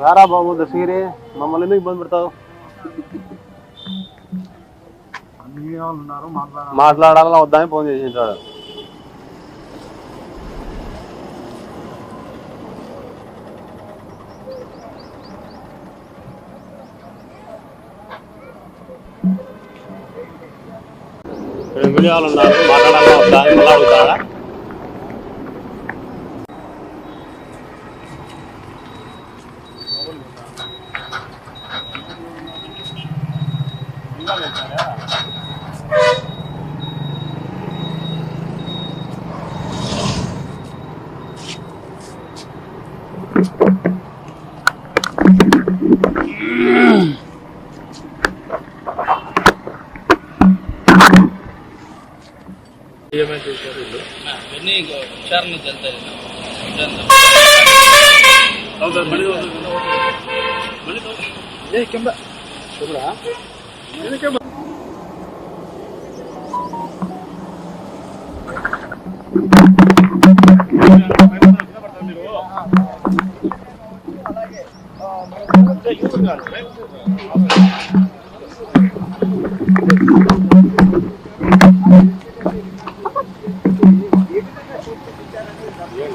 రారా బాబు దశగిరి మమ్మల్ని ఎందుకు ఇబ్బంది పెడతావు మాట్లాడాలని వద్దని ఫోన్ చేసింటాడు వీడియో వాళ్ళు ఉన్నారు మాట్లాడాలని వద్దా అని మళ్ళీ అడుగుతాడా ఇవన్నీ విచారణ చెందాలి పక్క బా నిలబెడతాను చెప్పండి బా. చిన్న, చిన్న, చిన్న. చెప్పండి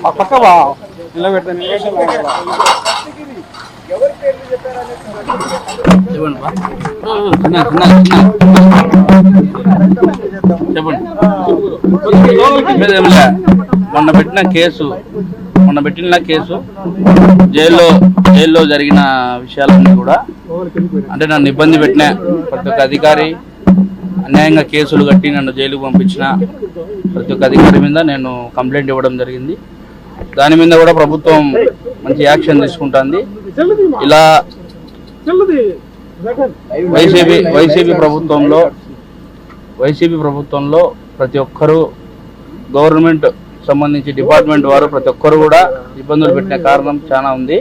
మీద నిలబెడతాను మొన్న పెట్టిన కేసు మొన్న పెట్టిన కేసు జైల్లో జైల్లో జరిగిన విషయాలన్నీ కూడా అంటే నన్ను ఇబ్బంది పెట్టిన ప్రతి ఒక్క అధికారి అన్యాయంగా కేసులు కట్టి నన్ను జైలుకు పంపించిన ప్రతి ఒక్క అధికారి మీద నేను కంప్లైంట్ ఇవ్వడం జరిగింది. దాని మీద కూడా ప్రభుత్వం మంచి యాక్షన్ తీసుకుంటుంది. ఇలా వైసీపీ వైసీపీ ప్రభుత్వంలో వైసీపీ ప్రభుత్వంలో ప్రతి ఒక్కరూ గవర్నమెంట్ సంబంధించి డిపార్ట్మెంట్ వారు ప్రతి ఒక్కరు కూడా ఇబ్బందులు పెట్టిన కారణం చాలా ఉంది.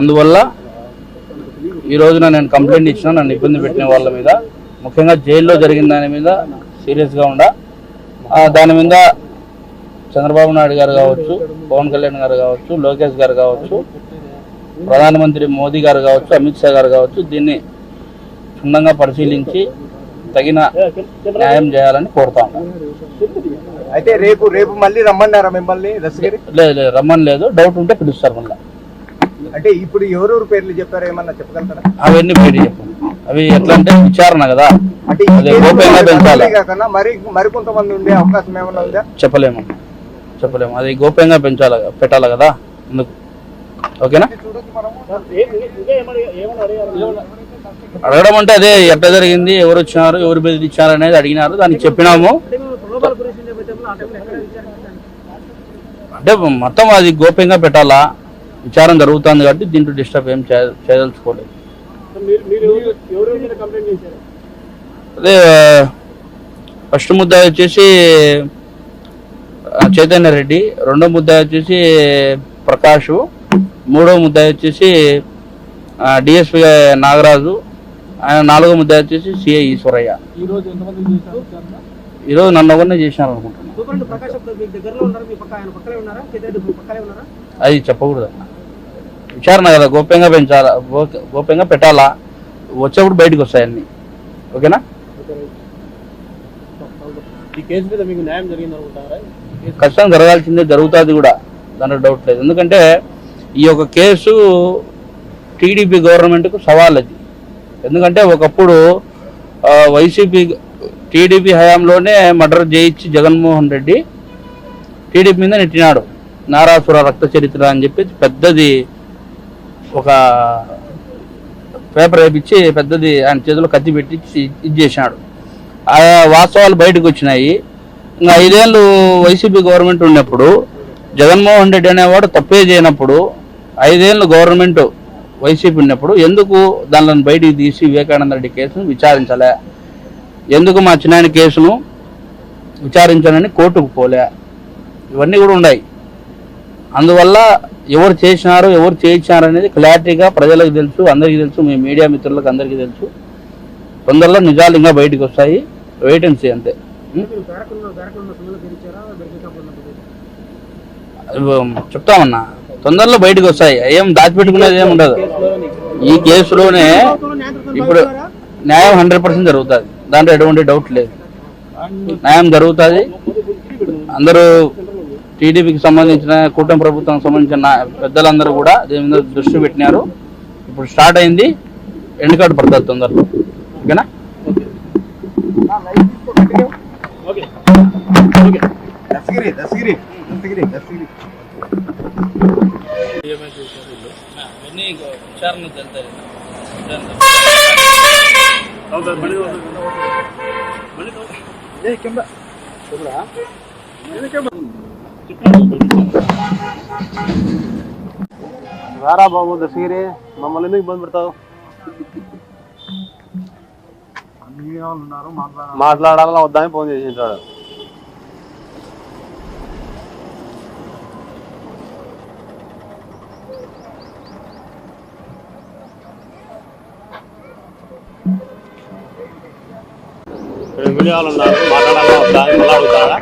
అందువల్ల ఈ రోజున నేను కంప్లైంట్ ఇచ్చిన నన్ను ఇబ్బంది పెట్టిన వాళ్ళ మీద ముఖ్యంగా జైల్లో జరిగిన దాని మీద సీరియస్గా ఉండ. దాని మీద చంద్రబాబు నాయుడు గారు కావచ్చు పవన్ కళ్యాణ్ గారు కావచ్చు లోకేష్ గారు కావచ్చు ప్రధానమంత్రి మోదీ గారు కావచ్చు అమిత్ షా గారు కావచ్చు దీన్ని క్షుణ్ణంగా పరిశీలించి తగిన న్యాయం చేయాలని కోరుతా. అయితే రేపు రేపు మళ్ళీ రమ్మన్నారా మిమ్మల్ని లేదు లేదు రమ్మని లేదు డౌట్ ఉంటే పిలుస్తారు మళ్ళీ. అంటే ఇప్పుడు ఎవరెవరు పేర్లు చెప్పారో ఏమన్నా చెప్పగలుగుతారా? అవన్నీ బయట చెప్పండి. అవి ఎట్లా అంటే విచారణ కదా. అంటే గోప్యంగా పెంచాలి. కాకుండా మరి మరికొంతమంది ఉండే అవకాశం ఏమైనా ఉందా? చెప్పలేము. చెప్పలేము. అది గోప్యంగా పెంచాలి పెట్టాలి కదా? అందుకు ఓకేనా? అడగడం అంటే అదే ఎట్లా జరిగింది ఎవరు వచ్చినారు ఎవరు బెదిరించారు అనేది అడిగినారు దానికి చెప్పినాము. అంటే మొత్తం అది గోప్యంగా పెట్టాలా? విచారణ జరుగుతుంది కాబట్టి దీంట్లో డిస్టర్బ్ ఏం చేయ- చేయదలుచుకోలేదు. అదే ఫస్ట్ ముద్ద వచ్చేసి చైతన్య రెడ్డి రెండో ముద్ద వచ్చేసి ప్రకాష్ మూడో ముద్ద వచ్చేసి డిఎస్పి నాగరాజు ఆయన నాలుగో ముద్ద వచ్చేసి సిఐ ఈశ్వరయ్య. ఈరోజు నన్ను ఒకరినే చేసినారు అనుకుంటున్నాను అది చెప్పకూడదు. అన్న విచారణ కదా గోప్యంగా పెంచాలా గోప్యంగా పెట్టాలా? వచ్చేప్పుడు బయటకు వస్తాయి అన్ని. ఓకేనా? ఖచ్చితంగా జరగాల్సిందే జరుగుతుంది కూడా. దాంట్లో డౌట్ లేదు. ఎందుకంటే ఈ యొక్క కేసు టీడీపీ గవర్నమెంట్కు సవాల్ అది ఎందుకంటే ఒకప్పుడు వైసీపీ టీడీపీ హయాంలోనే మర్డర్ చేయించి జగన్మోహన్ రెడ్డి టీడీపీ మీద నెట్టినాడు. నారాసుర రక్త చరిత్ర అని చెప్పి పెద్దది ఒక పేపర్ వేపించి పెద్దది ఆయన చేతిలో కత్తి పెట్టి ఇది చేసినాడు ఆ వాస్తవాలు బయటకు వచ్చినాయి. ఇంకా ఐదేళ్ళు వైసీపీ గవర్నమెంట్ ఉన్నప్పుడు జగన్మోహన్ రెడ్డి అనేవాడు తప్పే చేయనప్పుడు ఐదేళ్ళు గవర్నమెంట్ వైసీపీ ఉన్నప్పుడు ఎందుకు దానిని బయటికి తీసి వివేకానంద రెడ్డి కేసును విచారించలే? ఎందుకు మా చిన్నాయన కేసును విచారించాలని కోర్టుకు పోలే? ఇవన్నీ కూడా ఉన్నాయి. అందువల్ల ఎవరు చేసినారు ఎవరు చేయించారు అనేది క్లారిటీగా ప్రజలకు తెలుసు అందరికీ తెలుసు మీ మీడియా మిత్రులకు అందరికీ తెలుసు. తొందరలో నిజాలు ఇంకా బయటకు వస్తాయి. వెయిట్ అండ్ సీ అంతే? చెప్తామన్నా. తొందరలో బయటకు వస్తాయి. ఏం దాచిపెట్టుకునేది ఏం ఉండదు. ఈ కేసులోనే ఇప్పుడు న్యాయం హండ్రెడ్ పర్సెంట్ జరుగుతుంది. దాంట్లో ఎటువంటి డౌట్ లేదు. న్యాయం జరుగుతుంది. అందరూ టీడీపీకి సంబంధించిన కూటమి ప్రభుత్వం సంబంధించిన పెద్దలందరూ కూడా దీని మీద దృష్టి పెట్టినారు. ఇప్పుడు స్టార్ట్ అయింది. ఎండ్ కార్డు పడుతుంది తొందరలో. ఓకేనా? దశగిరి దశగిరి రారా బాబు దశగిరి మమ్మల్ని ఎందుకు ఇబ్బంది పెడతావు మాట్లాడాలని వద్దని ఫోన్ చేసింటాడు వీడియోలు ఉన్నారు మాట్లాడాలని వద్దా అని మళ్ళీ అడుగుతాడా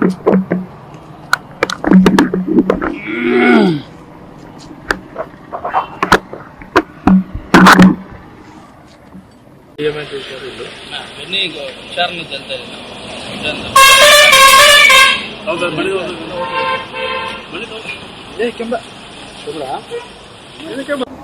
చెప్పండి బా. చిన్న, చిన్న, చిన్న.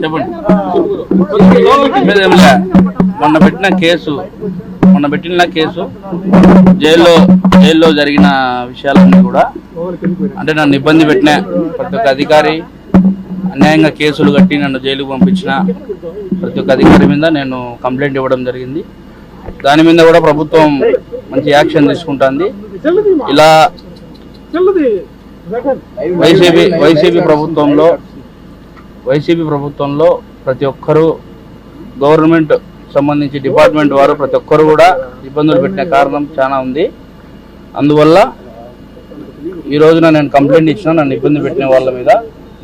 చెప్పండి చెప్పేది ఏం లే. మొన్న పెట్టిన కేసు మొన్న పెట్టిన కేసు. జైల్లో జైల్లో జరిగిన విషయాలన్నీ కూడా అంటే నన్ను ఇబ్బంది పెట్టిన ప్రతి ఒక్క అధికారి అన్యాయంగా కేసులు కట్టి నన్ను జైలుకు పంపించిన ప్రతి ఒక్క అధికారి మీద నేను కంప్లైంట్ ఇవ్వడం జరిగింది. దాని మీద కూడా ప్రభుత్వం మంచి యాక్షన్ తీసుకుంటుంది. ఇలా వైసీపీ వైసీపీ ప్రభుత్వంలో వైసీపీ ప్రభుత్వంలో ప్రతి ఒక్కరూ గవర్నమెంట్ సంబంధించి డిపార్ట్మెంట్ వారు ప్రతి ఒక్కరు కూడా ఇబ్బందులు పెట్టిన కారణం చాలా ఉంది. అందువల్ల ఈ రోజున నేను కంప్లైంట్ ఇచ్చిన నన్ను ఇబ్బంది పెట్టిన వాళ్ళ మీద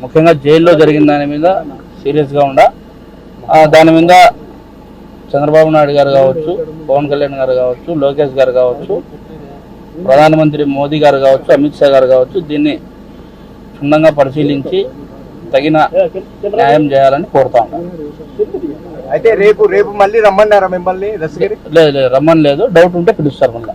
ముఖ్యంగా జైల్లో జరిగిన దాని మీద సీరియస్గా ఉండ. దాని మీద చంద్రబాబు నాయుడు గారు కావచ్చు పవన్ కళ్యాణ్ గారు కావచ్చు లోకేష్ గారు కావచ్చు ప్రధానమంత్రి మోదీ గారు కావచ్చు అమిత్ షా గారు కావచ్చు దీన్ని క్షుణ్ణంగా పరిశీలించి తగిన న్యాయం చేయాలని కోరుతా ఉన్నాను అయితే రేపు రేపు మళ్ళీ రమ్మన్నారా మిమ్మల్ని లేదు లేదు రమ్మని లేదు డౌట్ ఉంటే పిలుస్తారు మళ్ళీ.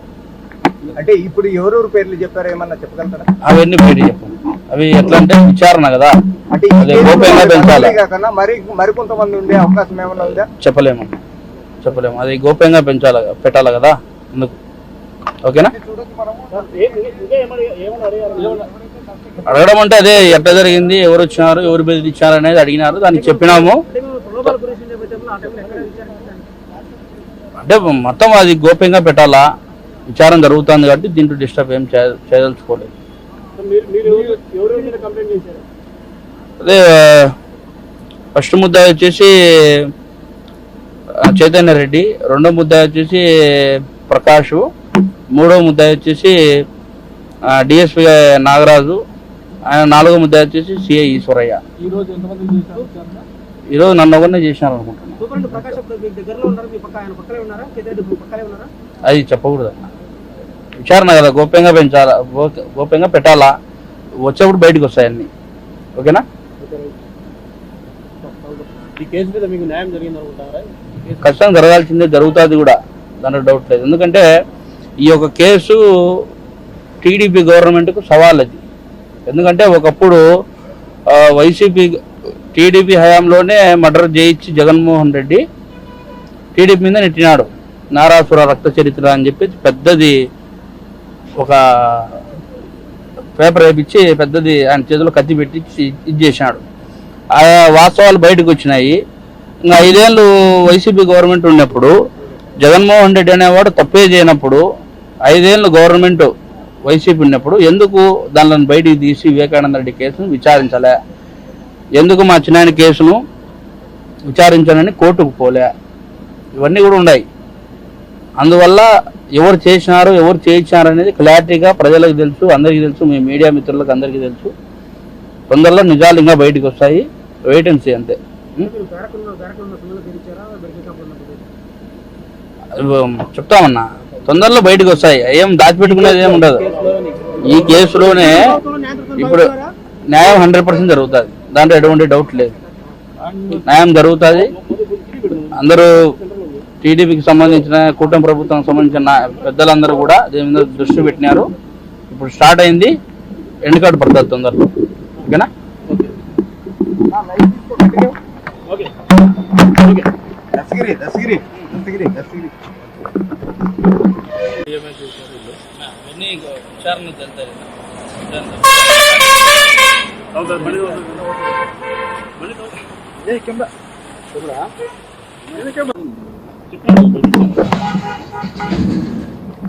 అంటే ఇప్పుడు ఎవరెవరు పేర్లు చెప్పారో ఏమన్నా చెప్పగలుగుతారా? అవన్నీ బయట చెప్పండి. అవి ఎట్లా అంటే విచారణ కదా. అంటే గోప్యంగా పెంచాలి. కాకుండా మరి మరికొంతమంది ఉండే అవకాశం ఏమైనా ఉందా? చెప్పలేము. చెప్పలేము. అది గోప్యంగా పెంచాలి పెట్టాలి కదా? అందుకు ఓకేనా? అడగడం అంటే అదే ఎట్లా జరిగింది ఎవరు వచ్చినారు ఎవరు బెదిరించారు అనేది అడిగినారు దానికి చెప్పినాము. అంటే మొత్తం అది గోప్యంగా పెట్టాలా? విచారం జరుగుతుంది కాబట్టి దీంట్లో డిస్టర్బ్ ఏం చేయదలుచుకోలేదు. అదే ఫస్ట్ ముద్ద వచ్చేసి చైతన్య రెడ్డి రెండో ముద్ద వచ్చేసి ప్రకాష్ మూడో ముద్ద వచ్చేసి డిఎస్పి నాగరాజు ఆయన నాలుగో ముద్ద వచ్చేసి సిఐ ఈశ్వరయ్య. ఈరోజు నన్ను ఒకరినే చేసినారు అనుకుంటున్నాను అది చెప్పకూడదు. విచారణ కదా గోప్యంగా పెంచాలా గోప్యంగా పెట్టాలా? వచ్చేప్పుడు బయటకు వస్తాయి అన్ని. ఓకేనా? ఖచ్చితంగా జరగాల్సిందే జరుగుతుంది కూడా దాంట్లో డౌట్ లేదు. ఎందుకంటే ఈ యొక్క కేసు టీడీపీ గవర్నమెంట్కు సవాల్ అది ఎందుకంటే ఒకప్పుడు వైసీపీ టీడీపీ హయాంలోనే మర్డర్ చేయించి జగన్మోహన్ రెడ్డి టీడీపీ మీద నెట్టినాడు. నారాసుర రక్త చరిత్ర అని చెప్పి పెద్దది ఒక పేపర్ వేపించి పెద్దది ఆయన చేతిలో కత్తి పెట్టి ఇది చేశాడు ఆ వాస్తవాలు బయటకు వచ్చినాయి. ఇంకా ఐదేళ్ళు వైసీపీ గవర్నమెంట్ ఉన్నప్పుడు జగన్మోహన్ రెడ్డి అనేవాడు తప్పే చేయనప్పుడు ఐదేళ్ళు గవర్నమెంట్ వైసీపీ ఉన్నప్పుడు ఎందుకు దానిని బయటికి తీసి వివేకానంద రెడ్డి కేసును విచారించలే? ఎందుకు మా చిన్నాయన కేసును విచారించాలని కోర్టుకు పోలే? ఇవన్నీ కూడా ఉన్నాయి. అందువల్ల ఎవరు చేసినారు ఎవరు చేయించారు అనేది క్లారిటీగా ప్రజలకు తెలుసు అందరికీ తెలుసు మీ మీడియా మిత్రులకు అందరికీ తెలుసు. తొందరలో నిజాలు ఇంకా బయటకు వస్తాయి. వెయిట్ అండ్ సీ అంతే చెప్తామన్నా. తొందరలో బయటకు వస్తాయి. ఏం దాచిపెట్టుకునేది ఏమి ఉండదు. ఈ కేసులోనే ఇప్పుడు న్యాయం హండ్రెడ్ పర్సెంట్ జరుగుతుంది. దాంట్లో ఎటువంటి డౌట్ లేదు. న్యాయం జరుగుతుంది. అందరూ టీడీపీకి సంబంధించిన కూటమి ప్రభుత్వం సంబంధించిన పెద్దలందరూ కూడా దీని మీద దృష్టి పెట్టినారు. ఇప్పుడు స్టార్ట్ అయింది. ఎండ్ కార్డు పడుతుంది తొందరలో. ఓకేనా? ఓకే. ఓకే. దశగిరి దశగిరి దశగిరి దశగిరి అవుతుంది మళ్ళీ అవుతుంది. మళ్ళీ ఏ కెమెరా చెప్పరా? చెప్పరా?